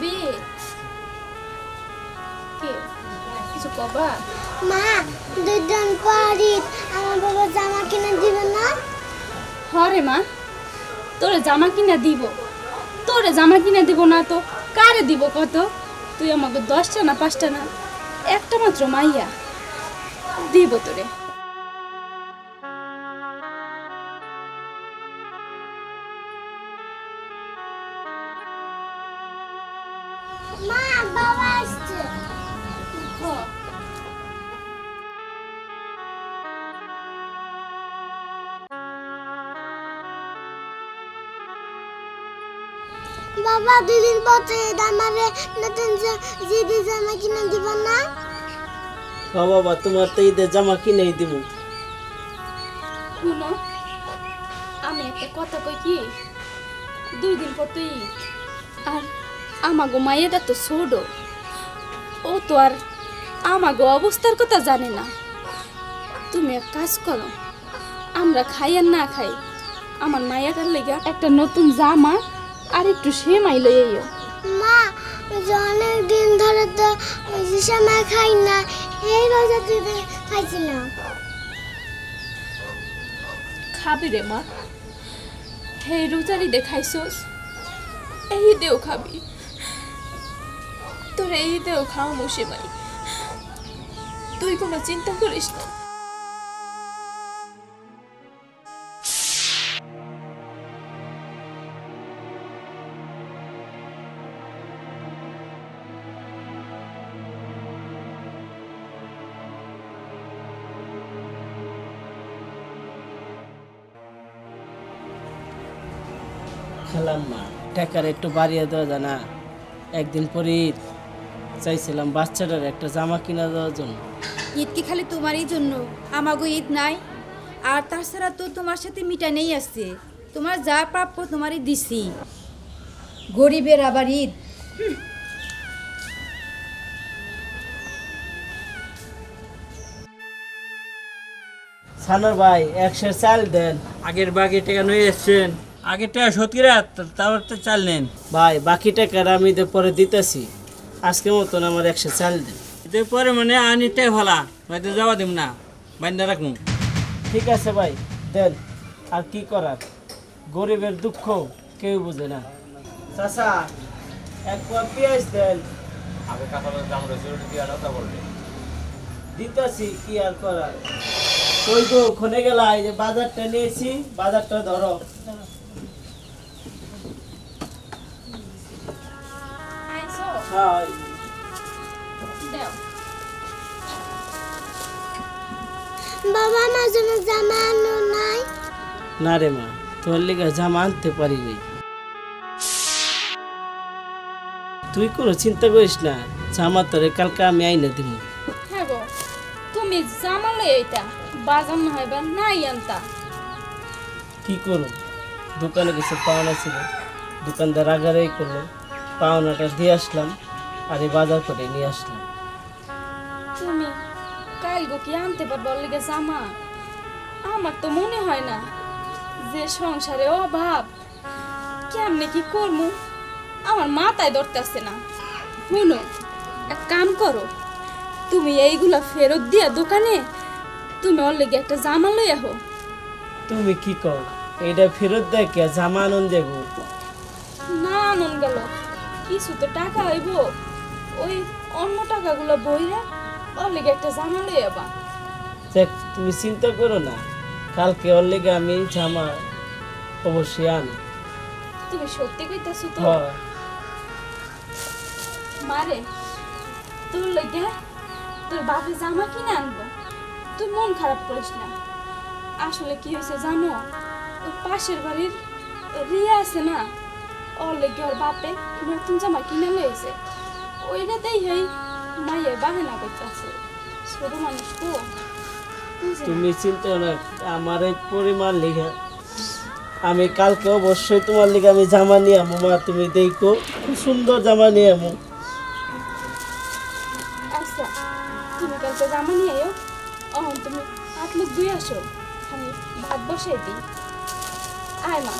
মা কিছু কবা? মা দুজন পরই আমার বাবা জামা কিনে দিবে না? হরে মা তোরে জামা কিনা দিব। তোরে জামা কিনা দিব না তো কারে দিব কত? তুই আমাকে দশটা না পাঁচটা না? একটা মাত্র মাইয়া দিব তোরে। মা বাবা আসছে বাবা দুদিন পর আমারে নতুন জিদি জামা কিনে দিবে না? হ্যাঁ বাবা তোমার তো ঈদের জামা কিনে দিব শুনো আমি একটা কথা কই কি? দুই দিন পর তুই আর আমাগো মাইয়াটা তো ছোট। ও তো আর আমাগো অবস্থার কথা জানে না। তুমি এক কাজ করো আমরা খাই আর না খাই আমার মাইয়াটার লেগে একটা নতুন জামা আর একটু সেমাই লইও মা অনেক দিন ধরে তো সময় খাই না এই রোজা দিদি খাইছিলাম। খাবি রে মা হে রোজারি দেখাইছস এই দেও খাবি। এই দেও খাওয়া মুসিমাই তুই কোনো চিন্তা করিস না। খেলাম মা টাকার একটু বাড়িয়ে দেওয়া যায় না একদিন পরে চাইছিলাম বাচ্চাটার একটা জামা কিনা দেওয়ার জন্য। ঈদ কি খালি তোমারই জন্য? আমাগো ঈদ নাই। আর তাছাড়া তো তোমার সাথে মিটা নেই আছে। তোমার যা প্রাপ্য তোমারই দিছি। গরিবের আবার ঈদ। সানোর ভাই একশো চাল দেন। আগের বাগে টাকা নিয়ে এসছেন। আগের টাকা করে তারপর তো চাল নেন। ভাই বাকি টাকার আমি পরে দিতেছি। আজকের মতন আমার একশো চাল দেন। এতে পরে মানে আনি টাকা ভালা হয়তো যাওয়া দিব না বান্ধা রাখুন ঠিক আছে ভাই দেন আর কি করার? গরিবের দুঃখ কেউ বুঝে না। চাচা এক পোয়া পেঁয়াজ দেন। দিতেছি কি আর করার? ওই গো ওখানে গেলা এই যে বাজারটা নিয়েছি বাজারটা ধরো। দেও বাবা আমার জন্য জামা আনো নাই না রে মা তোর লিগে জামা আনতে পারি নাই তুই কোনো চিন্তা করিস না জামা তোরে কালকে আমি আইনা দিব হ্যাঁ গো তুমি জামালে এটা বাজার না হয় বা নাই আনতা কি করব দোকানে কিছু পাওনা ছিল দোকানদার আগারেই করল পাওনাটা দিয়ে আসলাম আর এই বাজার করে নিয়ে আসলাম। তুমি কাল গো কি আনতে পারব লেগে জামা আমার? তো মনে হয় না যে সংসারে অভাব। কেমনে কি করব আমার মাথায় ধরতেছে না। শুনো এক কাম করো তুমি এইগুলা ফেরত দিয়া দোকানে তুমি ওর লেগে একটা জামা লই আহো। তুমি কি কর এইটা ফেরত দেয় কে জামা আনন্দ দেবো? না মন গেল। কিছু তো টাকা হইব। ওই অন্য টাকাগুলো বইরা ওর লেগে একটা জামা লই আবা দেখ তুমি চিন্তা করো না। কালকে ওর লেগে আমি জামা অবশ্যই আনি তুমি সত্যি কইতাছো তো? মারে তোর লেগে তোর বাপে জামা কিনে আনব। তুই মন খারাপ করিস না। আসলে কি হয়েছে জানো? ওই পাশের বাড়ির রিয়া আছে না? ওর লেগে ওর বাপে নতুন জামা কিনে লয়েছে ওইটাতেই হেই মাইয়ের বাহানা করতেছে। ছোট মানুষ তো। তুমি চিন্তা না আমার এই পরিমাণ লিখে। আমি কালকে অবশ্যই তোমার লিগে আমি জামা নিয়ে আমো মা তুমি দেখো খুব সুন্দর জামা নিয়ে আমো আচ্ছা তুমি কালকে জামা নিয়ে এও অহন তুমি হাত মুখ ধুয়ে আসো আমি ভাত বসাই দিই। আয় মা।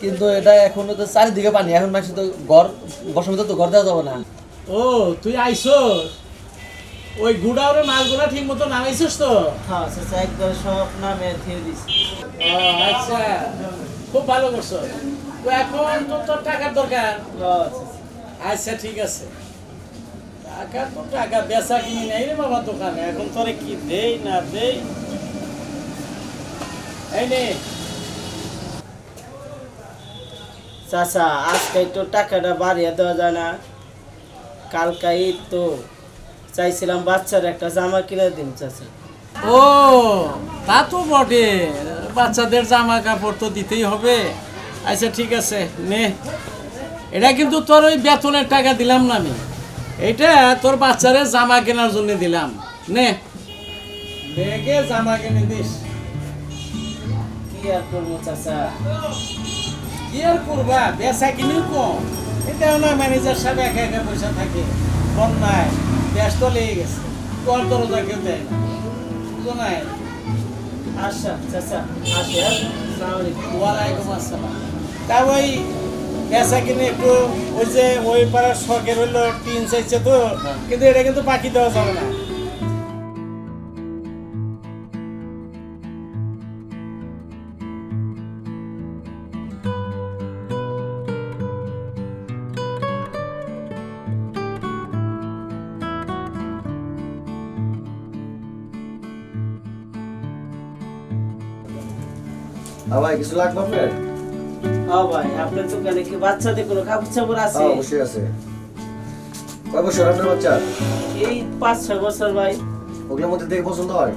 কিন্তু এটা এখনও তো চারিদিকে পানি এখন মানুষ তো ঘর বসার ভিতর তো ঘর দেওয়া যাবে না। ও তুই আইসোস? ওই গুড়াওরে মাছগুলা ঠিক মতো নামাইছিস তো? হ্যাঁ চাচা একবার সব নামে দিয়ে দিছি। আচ্ছা। খুব ভালো করছ। তো এখন তো তোর টাকার দরকার? আচ্ছা ঠিক আছে। টাকা তো টাকা বেচা কিনি নাই রে বাবা দোকানে। এখন তোরে কি দেই না দেই? এই নে। চাচা আজকে তো টাকাটা বাড়িয়ে দেওয়া যায় না। কালকে ঈদ তো। চাইছিলাম বাচ্চার একটা জামা কিনে দিন চাচা। ও তা তো বটে। বাচ্চাদের জামা কাপড় তো দিতেই হবে। আচ্ছা ঠিক আছে নে। এটা কিন্তু তোর ওই বেতনের টাকা দিলাম না আমি। এটা তোর বাচ্চারে জামা কেনার জন্য দিলাম। নে। জামা কিনে দিস। কি আর করব চাচা? কি করবা? বেচা কিনিও কম। এটাও না ম্যানেজার সাহেব একা একা পয়সা থাকে। বন্যায় ব্যস্ত লেগে গেছে। তোর দরজা কেউ দেয় না। তো নাই? আচ্ছা চাচা হ্যাঁ? ওয়ালাইকুম আসসালাম। তা ওই বেচা কিনে একটু ওই যে ওই পাড়ার শখের হইল টিন চাইছে তো, কিন্তু এটা কিন্তু বাকি দেওয়া যাবে না। ভাই কিছু লাগবে আপনার? হ্যাঁ ভাই আপনার দোকানে কি বাচ্চাদের কোনো কাপড় চাপড় আছে? হ্যাঁ অবশ্যই আছে। কয় বছর আপনার বাচ্চা? এই পাঁচ ছয় বছর ভাই। ওগুলোর মধ্যে দেখে পছন্দ হয়।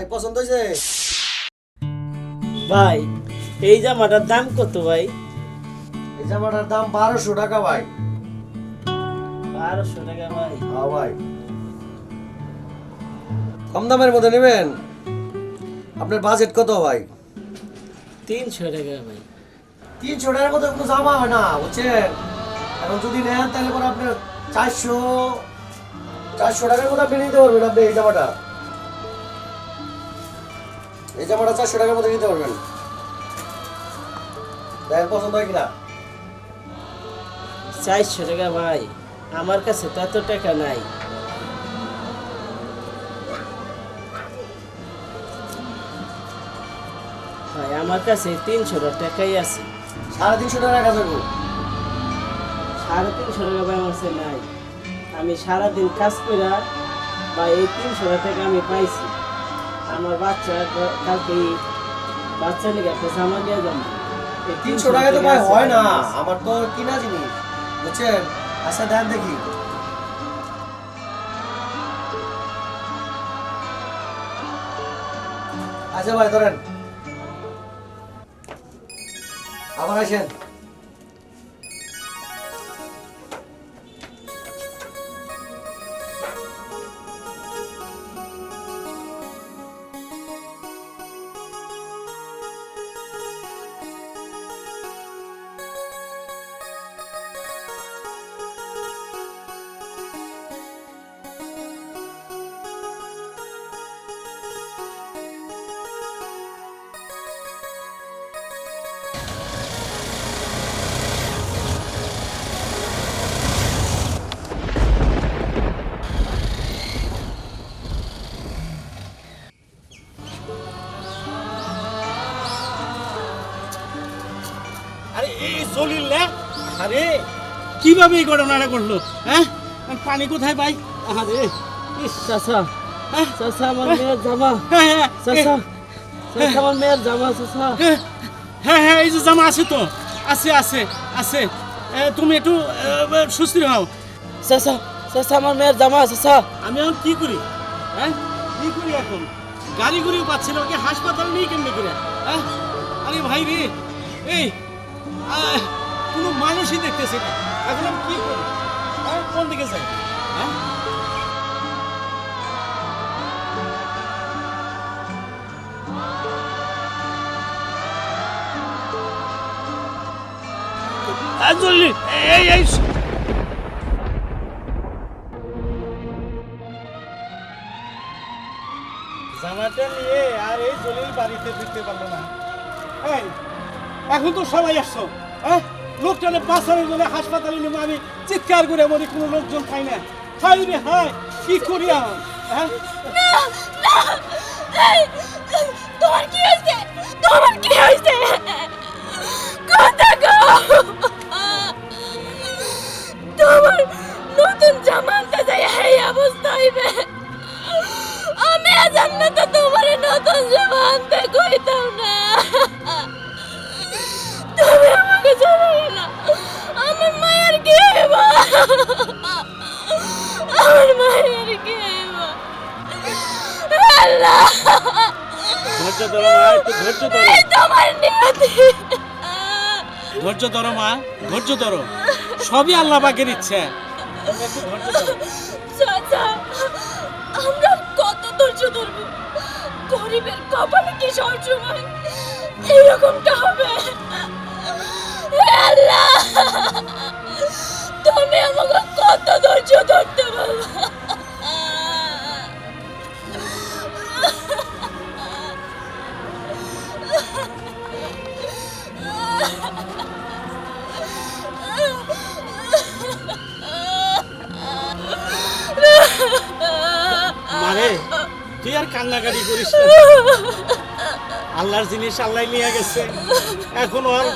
ভাই পছন্দ হয়েছে? ভাই এই জামাটার দাম কত ভাই? এই জামাটার দাম বারোশো টাকা ভাই। বারোশো টাকা ভাই। হ্যাঁ ভাই। কম দামের মধ্যে নেবেন? আপনার বাজেট কত ভাই? তিনশো টাকা ভাই। তিনশো টাকার মধ্যে কোনো জামা হয় না বুঝছেন? এখন যদি নেন তাহলে পরে আপনার চারশো চারশো টাকার মধ্যে আপনি নিতে পারবেন আপনি এই জামাটা। এই জামাটা চারশো টাকার মধ্যে নিতে পারবেন। দেখেন পছন্দ হয় কিনা? চারশো টাকা ভাই আমার কাছে তো এত টাকা নাই। ভাই আমার কাছে তিনশো টাকাই আছে। সাড়ে তিনশো টাকা রাখা যাব। সাড়ে তিনশো টাকা ভাই আমার কাছে নাই। আমি সারাদিন কাজ করে বা এই তিনশো টাকা আমি পাইছি। আমার বাচ্চা কালকে বাচ্চা লেগে একটা জামা দিয়ে যাব। এই তিনশো টাকা তো ভাই হয় না। আমার আমার তো কিনা জিনিস বুঝছেন? আচ্ছা দেন দেখি। আচ্ছা ভাই ধরেন। আবার আসেন। কীভাবে এই ঘটনাটা করল হ্যাঁ? পানি কোথায় পাই? আরে চাচা হ্যাঁ? চাচা আমার মেয়ের জামা। হ্যাঁ, হ্যাঁ, চাচা চাচা, আমার মেয়ের জামা চাচা। হ্যাঁ হ্যাঁ এই যে জামা আছে তো। আছে আছে আছে। তুমি একটু সুস্থির হও। চাচা চাচা আমার মেয়ের জামা চাচা। আমি এখন কি করি? হ্যাঁ? কি করি এখন? গাড়ি ঘুরিও পাচ্ছি না ওকে হাসপাতালে নিয়ে কেমনি করে? হ্যাঁ? আরে ভাই রে এই কোনো মানুষই দেখতেছি না। এখন আমি কি করি হ্যাঁ কোন দিকে যাই? হ্যাঁ? হ্যাঁ, এই জামাটা নিয়ে আর এই জলিল বাড়িতে ফিরতে পারল না। এখন তো সবাই আসছো হ্যাঁ? লোকটানে বাঁচানোর জন্য হাসপাতালে নেব, আমি চিৎকার করে মনে কোনো লোকজন পাই না। হাই রে হাই কি করি হ্যাঁ? তোমার কি কি নতুন জামা আনতে যাই আমি তো নতুন কইতাম না। তুমি আমাকে জানাই আমার মায়ের কি আল্লাহ ধৈর্য ধরো মা একটু ধৈর্য ধরো তোমার নিয়তি ধৈর্য ধরো মা ধৈর্য ধরো সবই আল্লাহ পাকের ইচ্ছে চাচা আমরা কত ধৈর্য ধরবো গরিবের কপালে কি সবসময় এইরকমটা হবে আল্লাহ! তুমি আমাকে কত ধৈর্য ধরতে মারে, তুই আর কান্নাকাটি করিস আল্লাহর জিনিস আল্লাহ নিয়ে গেছে। এখন আর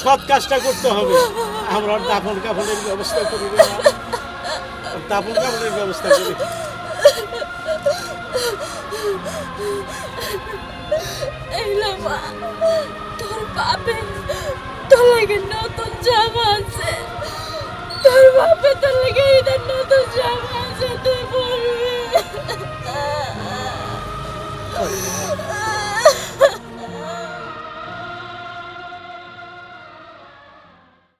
সৎ কাজটা করতে হবে। আমরা দাফন কাফনের ব্যবস্থা করি। দাফন কাফনের ব্যবস্থা করি। এইলা মা তোর বাপে তোর লাগে নতুন জামা আছে। তোর বাপে তোর লাগে এটা নতুন জামা আছে তুই পরবি